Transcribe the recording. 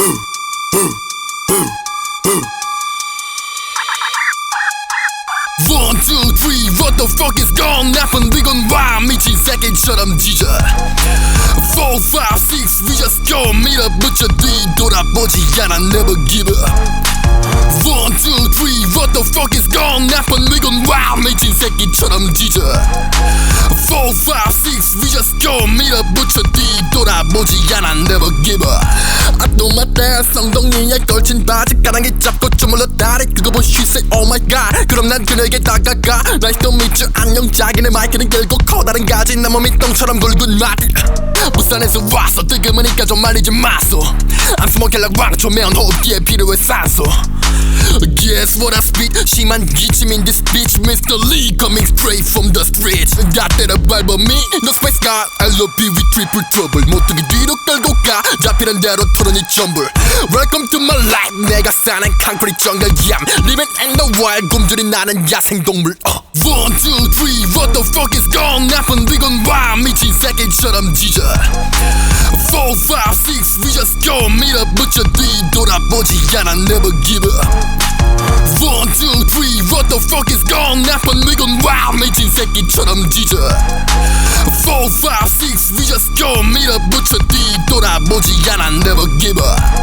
One, two, three, what the fuck is gone? Nothing big on why? Michi, second shot, I'm DJ. Four, five, six, we just don't meet a butcher D. Dora Boji, and I never give up. One, two, three, what the fuck is gone? Nothing big on why? Michi, second shot, I'm DJ. Four, five, six, we just don't meet a butcher D. Dora Boji, and I never give up. Dance 엉덩이에 걸친 바지 가랑이 잡고 주물러 다리 그거 본 she say oh my god. 그럼 난 그녀에게 다가가 Nice to meet you 안녕 자기네 마이크는 길고 커다란 가지. 내 몸이 똥처럼 굵은 맛 부산에서 왔어. 뜨거우니까 좀 말리지 마소. I'm smoking like 왕초면 호흡기에 필요해 산소 Guess what I spit 심한 기침인 this bitch Mr. Lee coming straight from the streets 다 때려 밟아 me No space guy I love you with triple trouble 모퉁이 뒤로 끌고 가 잡히는 대로 털어니 전불 Welcome to my life 내가 사는 concrete jungle yeah Living in the wild 굶주린 나는 야생동물 uh. One two three what the fuck is gone 나쁜 비건 와 미친 새끼처럼 짖어 4 5 6 we just go 밀어붙여 뒤돌아보지 않아 never give up One, two, three, what the fuck is gone? 나쁜 미건 와 미친 새끼처럼 짖어 4, 5, 6, we just go 밀어붙여 뒤돌아보지 않아 never give up